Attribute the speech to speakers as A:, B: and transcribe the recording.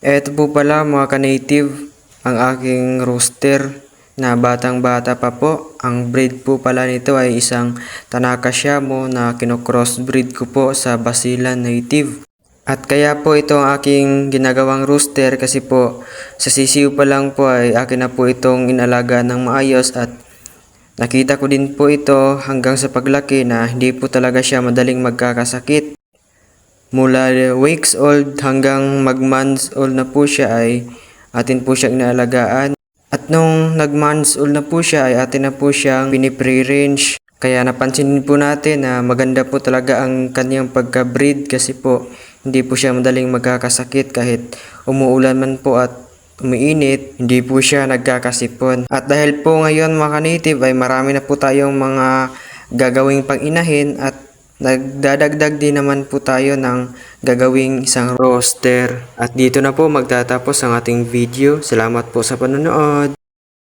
A: Eto po pala mga ka-native, ang aking rooster na batang bata pa po. Ang breed po pala nito ay isang Tanaka Shamo na kinocrossbreed ko po sa Basilan Native. At kaya po ito ang aking ginagawang rooster kasi po sa sisiw pa lang po ay akin na po itong inalaga ng maayos at nakita ko din po ito hanggang sa paglaki na hindi po talaga siya madaling magkakasakit. Mula weeks old hanggang mag months old na po siya ay atin po siyang inaalagaan. At nung nag months old na po siya ay atin na po siyang pinipre-range. Kaya napansin po natin na maganda po talaga ang kanyang pagka-breed kasi po hindi po siya madaling magkakasakit kahit umuulan man po at umiinit, hindi po siya nagkakasipon. At dahil po ngayon mga native ay marami na po tayong mga gagawing pang-inahin at nagdadagdag din naman po tayo ng gagawing isang roster. At dito na po magtatapos ang ating video. Salamat po sa panonood.